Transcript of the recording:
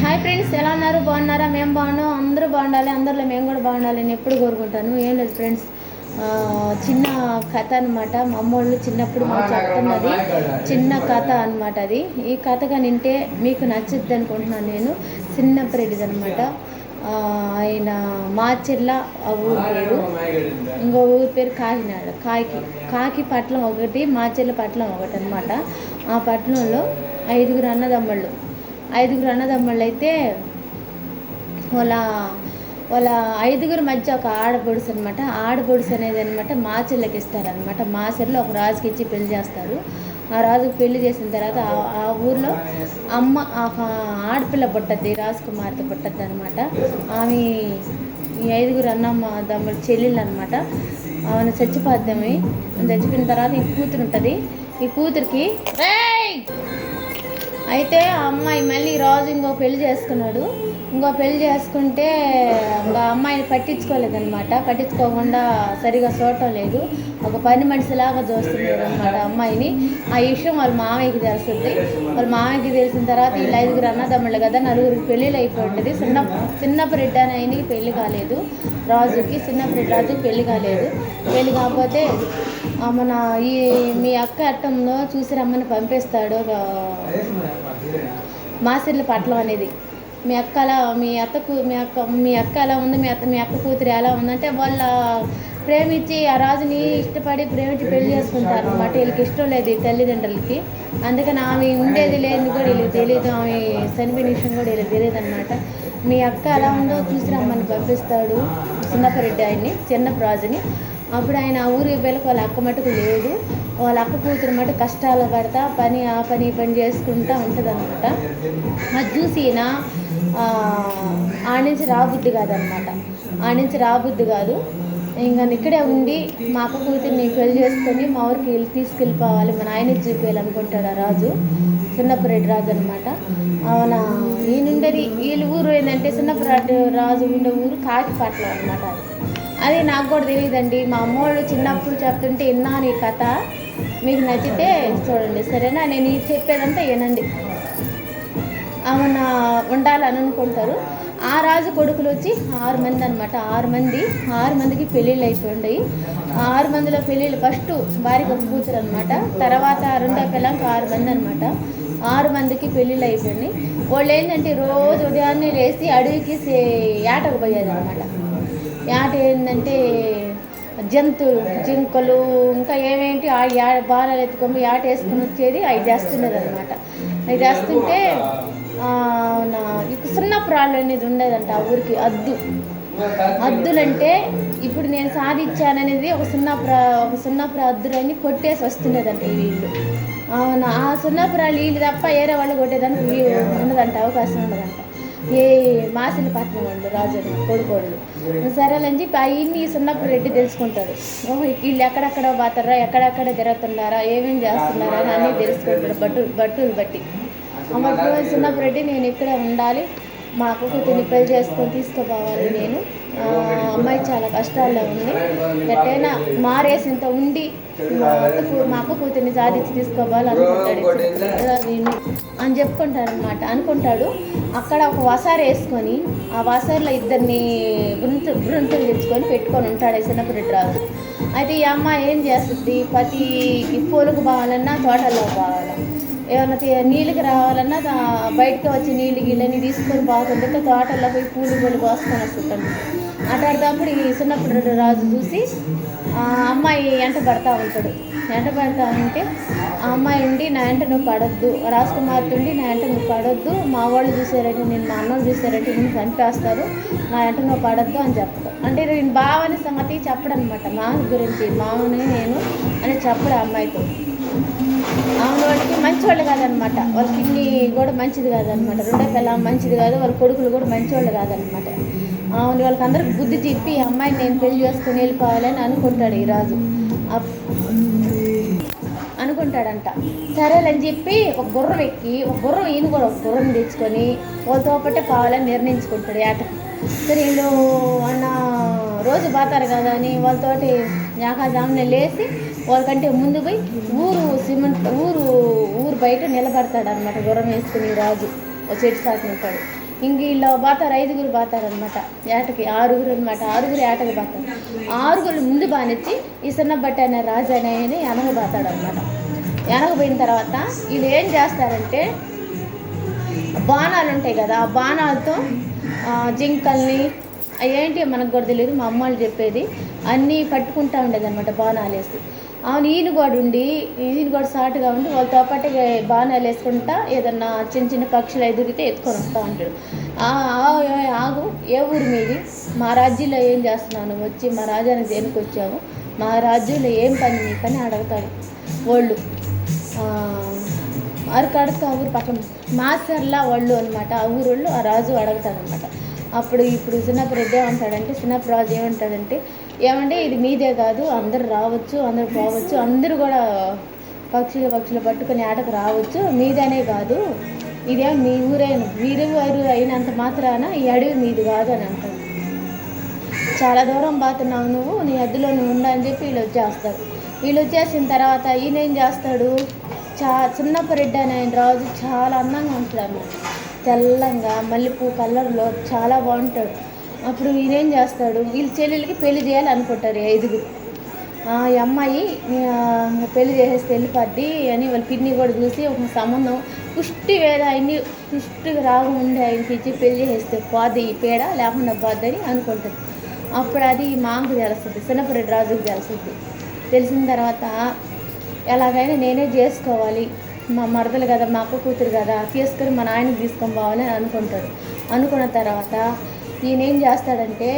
Hi friends ఎలా ఉన్నారు? బాగున్నారా? మేము బాగున్నాం. అందరూ బాగుండాలి. అందరిలో మేము కూడా బాగుండాలి అని ఎప్పుడు కోరుకుంటాను. ఏం లేదు ఫ్రెండ్స్. చిన్న కథ అనమాట మా అమ్మోళ్ళు చిన్నప్పుడు మాకు చెప్తున్నది. చిన్న కథ అనమాట అది. ఈ కథగా నింటే మీకు నచ్చుద్ది అనుకుంటున్నాను నేను. చిన్నప్పటిది అనమాట ఆయన మాచెల్ల ఆ ఊరి పేరు. ఇంకో ఊరి పేరు కాకినాడ. కాకి కాకి పట్లం ఒకటి మాచెల్ల పట్లం ఒకటి అనమాట ఆ పట్నంలో ఐదుగురు అన్నదమ్ముళ్ళు. ఐదుగురు అన్నదమ్ముళ్ళు అయితే వాళ్ళ వాళ్ళ ఐదుగురు మధ్య ఒక ఆడపొడుసు అనమాట ఆడపొడుసు అనేది అనమాట మాచెల్లకి ఇస్తారనమాట మాచెల్లో ఒక రాజుకి ఇచ్చి పెళ్ళి చేస్తారు. ఆ రాజుకి పెళ్ళి చేసిన తర్వాత ఆ- ఊర్లో అమ్మ ఆ ఆడపిల్ల పుట్టద్ది రాజకుమార్తె పుట్టద్ది అనమాట ఆమె ఈ ఐదుగురు అన్నమ్మ దమ్ముడు చెల్లెళ్ళు అనమాట ఆమెను చచ్చిపోద్దామి. చచ్చిపోయిన తర్వాత ఈ కూతురు ఉంటుంది. ఈ కూతురికి అయితే ఆ అమ్మాయి మళ్ళీ రాజు ఇంకో పెళ్ళి చేసుకున్నాడు. ఇంకో పెళ్ళి చేసుకుంటే ఇంకా అమ్మాయిని పట్టించుకోలేదన్నమాట. పట్టించుకోకుండా సరిగా చూడటం లేదు. ఒక పని మనిషిలాగా చూస్తున్నాడు అనమాట అమ్మాయిని. ఆ విషయం వాళ్ళ మామయ్యకి తెలుస్తుంది వాళ్ళ మామయ్యకి తెలిసిన తర్వాత వీళ్ళు ఐదుగురు అన్నదమ్ముళ్ళు కదా నలుగురికి పెళ్ళిళ్ళు అయిపోయి చిన్న చిన్నప్పరెడ్డి అని ఆయనకి పెళ్ళి కాలేదు. రాజుకి చిన్నప్పరెడ్డి రాజుకి పెళ్ళి కాలేదు. పెళ్ళి కాకపోతే మన ఈ మీ అక్క అట్టంలో చూసి రమ్మని పంపిస్తాడు ఆ, మాసిర్ల పట్లం అనేది. మీ అక్క అలా మీ అత్తకు మీ అక్క మీ అక్క ఎలా ఉంది? మీ అత్త మీ అక్క కూతురు ఎలా ఉందంటే వాళ్ళ ప్రేమించి ఆ రాజుని ఇష్టపడి ప్రేమించి పెళ్ళి చేసుకుంటారు. అనమాట వీళ్ళకి ఇష్టం లేదు ఈ తల్లిదండ్రులకి. అందుకని ఆమె ఉండేది లేని కూడా వీళ్ళకి తెలియదు. ఆమె చనిపోయిన విషయం కూడా వీళ్ళకి తెలియదు అనమాట మీ అక్క ఎలా ఉందో చూసి రమ్మని పంపిస్తాడు చిన్నపరెడ్డి ఆయన్ని చిన్నప్ప రాజుని అప్పుడు ఆయన ఆ ఊరికి వెళ్ళి వాళ్ళ అక్క మటుకు లేదు వాళ్ళ అక్క కూతురు మటు కష్టాలు పడతా పని ఆ పని పని చేసుకుంటా ఉంటుంది అనమాట అది చూసి ఈయన ఆ నుంచి రాబుద్ది కాదనమాట ఆ నుంచి రాబుద్ది కాదు. ఇంకా ఇక్కడే ఉండి మా అక్క కూతుర్ని పెళ్ళి చేసుకొని మా ఊరికి వెళ్ళి తీసుకెళ్ళిపోవాలి. మా నాయనకి చూపించాలనుకుంటాడు ఆ రాజు. సున్నపురెడ్డి రాజు అనమాట ఆయన ఈయనుండేది వీళ్ళ ఊరు ఏంటంటే సున్నపురెడ్డి రాజు ఉండే ఊరు కాకిపాట్ల అనమాట అది. అది నాకు కూడా తెలియదండి మా అమ్మోళ్ళు చిన్నప్పుడు చెప్తుంటే విన్నాను ఈ కథ. మీకు నచ్చితే చూడండి సరేనా? నేను ఇది చెప్పేదంతా వినండి. ఆమెన ఉండాలని అనుకుంటారు. ఆ రాజు కొడుకులు వచ్చి ఆరు మంది అనమాట ఆరు మంది. ఆరు మందికి పెళ్ళిళ్ళు అయిపోయి ఆరు మందిలో పెళ్ళిళ్ళు ఫస్ట్ భార్యకి ఒక కూతురు అనమాట తర్వాత రెండో పిల్లకి ఆరు మంది అనమాట ఆరు మందికి పెళ్ళిళ్ళు అయిపోయినాయి. వాళ్ళు ఏంటంటే రోజు ఉదయాన్నే లేచి అడవికి సే- ఏటకు పోయేది అనమాట యాట ఏంటంటే జంతువులు జింకలు ఇంకా ఏమేంటి ఆ యా బాణాలు ఎత్తుకొని యాట వేసుకొని వచ్చేది అవి చేస్తున్నది అనమాట అవి చేస్తుంటే ఆ, నా సున్నపురాళ్ళు అనేది ఉండేదంట ఆ ఊరికి అద్దు. అద్దులంటే ఇప్పుడు నేను సాధించాననేది ఒక సున్నపుర ఒక సున్నపుర అద్దులని కొట్టేసి వస్తుండేదంట ఈ వీళ్ళు. అవునా ఆ సున్నాపురాలు వీళ్ళు తప్ప వేరే వాళ్ళు కొట్టేదానికి ఉండదంట అవకాశం ఉండదంట. ఏ మాసిల పట్నం వాళ్ళు రాజు కొడుకోళ్ళు సరేలని చెప్పి అవన్నీ సున్నప్పుడు రెడ్డి తెలుసుకుంటాడు ఓహో వీళ్ళు ఎక్కడెక్కడ పోతారా ఎక్కడెక్కడ తిరుగుతున్నారా ఏమేం చేస్తున్నారా అని అన్నీ తెలుసుకుంటాడు బట్టు బట్టులు బట్టి. అమ్మప్పుడు సున్నప్పుడు రెడ్డి నేను ఇక్కడే ఉండాలి. మా అక్కకు కూతుర్ని పెళ్ళి చేసుకొని తీసుకుపోవాలి నేను. అమ్మాయి చాలా కష్టాల్లో ఉంది. ఎట్టైనా మారేసింత ఉండి మా అక్క మా అక్క కూతుర్ని సాధించి తీసుకోవాలి అనుకుంటాడు. అని చెప్పుకుంటాడు అనమాట అనుకుంటాడు. అక్కడ ఒక వసారు వేసుకొని ఆ వసారిలో ఇద్దరిని బృంతు బృంతులు తెచ్చుకొని పెట్టుకొని ఉంటాడు చిన్నప్పుడు రాజు. అయితే ఈ అమ్మాయి ఏం చేస్తుంది? ప్రతి పూలకు బావాలన్నా తోటల్లో బావాలా ఏమన్నా నీళ్ళకి రావాలన్నా బయటకు వచ్చి నీళ్ళు గిళ్ళని తీసుకొని పోతుంటే తోటల్లో పోయి పూలు పూలు కోసుకొని వస్తుంటాను అట్లాడేటప్పుడు ఈ చిన్నప్పుడు రాజు చూసి అమ్మాయి ఎంట పడతా ఉంటాడు. ఎంట పడతా ఉంటే ఆ అమ్మాయి ఉండి నా ఎంట నువ్వు పడొద్దు. రాజకుమార్తె ఉండి నా ఎంట నువ్వు పడొద్దు. మా వాళ్ళు చూసారంటే నేను మా అన్నం చూసారంటే నేను చంపేస్తారు. నా ఎంట నువ్వు పడొద్దు అని చెప్పదు అంటే నేను బావని సంగతి చెప్పడనమాట. మా గురించి మామని నేను అని చెప్పడు అమ్మాయితో. ఆమె వాళ్ళకి మంచివాళ్ళు కాదనమాట వాళ్ళ పిల్లి కూడా మంచిది కాదనమాట రెండో పిల్ల మంచిది కాదు వాళ్ళ కొడుకులు కూడా మంచివాళ్ళు కాదనమాట ఆమె వాళ్ళకి బుద్ధి చెప్పి ఈ అమ్మాయిని నేను పెళ్ళి చేసుకుని వెళ్ళిపోవాలని అనుకుంటాడు ఈ రాజు. అనుకుంటాడంట. సరేలని చెప్పి ఒక గుర్రం ఎక్కి ఒక గుర్రం ఈయన కూడా ఒక గుర్రం తెచ్చుకొని వాళ్ళతో పాటే కావాలని నిర్ణయించుకుంటాడు ఆట సరే వీళ్ళు అన్న రోజు పోతారు కదా అని వాళ్ళతోటి జాకాజామునే లేచి వాళ్ళకంటే ముందు పోయి ఊరు సిమెంట్ ఊరు ఊరు బయట నిలబడతాడు అనమాట గుర్రం వేసుకుని రాజు చెట్టు సాటున ఇంక వీళ్ళు పోతారు ఐదుగురు పోతారు అనమాట ఏటకి ఆరుగురు అనమాట ఆరుగురు ఏటకి పోతారు ఆరుగురు ముందు బానిచ్చి ఈ సన్నబట్ట అనే రాజు అనేది వెనక పోతాడు అనమాట వెనకపోయిన తర్వాత వీళ్ళు ఏం చేస్తారంటే బాణాలు ఉంటాయి కదా ఆ బాణాలతో జింకల్ని ఏంటి మనకు కూడా తెలియదు మా అమ్మ వాళ్ళు చెప్పేది అన్నీ పట్టుకుంటా ఉండేది అనమాట బాణాలు వేసి అవును ఈయన కూడా ఉండి ఈయన కూడా సాటుగా ఉండి వాళ్ళతో పాటు బాణాలు వేసుకుంటా ఏదన్నా చిన్న చిన్న పక్షులు ఎదురితే ఎత్తుకొని వస్తూ ఉంటాడు ఆగు ఏ ఊరు మీది? మా రాజ్యంలో ఏం చేస్తున్నాను? వచ్చి మా రాజ్యానికి దేనికి వచ్చావు. మా రాజ్యంలో ఏం పని నీ పని? అడుగుతాడు వాళ్ళు. అరకాడక ఊరు పక్కన. మాసర్లా వాళ్ళు అనమాట ఆ ఊరు వాళ్ళు ఆ రాజు అడుగుతాడు అప్పుడు ఇప్పుడు చిన్నప్పుడు రెడ్డి ఏమంటాడంటే చిన్నప్పుడు రాజు ఏమంటాడంటే ఏమంటే ఇది మీదే కాదు అందరు రావచ్చు అందరు పోవచ్చు అందరూ కూడా పక్షులు పక్షులు పట్టుకొని ఆటకు రావచ్చు మీదనే కాదు ఇదే మీ ఊరైన వీరు వారు అయినంత మాత్రాన ఈ అడవి మీది కాదు అని అంటాడు. చాలా దూరం పోతున్నావు నువ్వు నీ అద్దులో నువ్వు ఉండు అని చెప్పి వీళ్ళు వచ్చేస్తారు. వీళ్ళు వచ్చేసిన తర్వాత ఈయన ఏం చేస్తాడు చా చిన్నప్పరెడ్డి అని ఆయన రాజు చాలా అందంగా ఉంటాడు అన్నమాట తెల్లంగా మల్లెపూ కలర్లో చాలా బాగుంటాడు. అప్పుడు వీరేం చేస్తాడు? వీళ్ళ చెల్లెలకి పెళ్ళి చేయాలనుకుంటారు ఐదుగురు. ఈ అమ్మాయి పెళ్ళి చేసేసి వెళ్ళిపోద్ది అని వాళ్ళ పిన్ని కూడా చూసి ఒక సంబంధం పుష్టి వేద ఆయన్ని పుష్టిగా రాకముందే ఆయనకి ఇచ్చి పెళ్ళి చేస్తే పోద్ది ఈ పేడ లేకుండా పోద్ది అని అనుకుంటుంది అప్పుడు అది మాకు తెలుస్తుంది చిన్నపరెడ్డి రాజుకి తెలుస్తుంది. తెలిసిన తర్వాత ఎలాగైనా నేనే చేసుకోవాలి. మా మరదలు కదా మా అక్క కూతురు కదా తీసుకొని మా నాయనకి తీసుకొని పోవాలని అనుకుంటాడు అనుకున్న తర్వాత ఈయన ఏం చేస్తాడంటే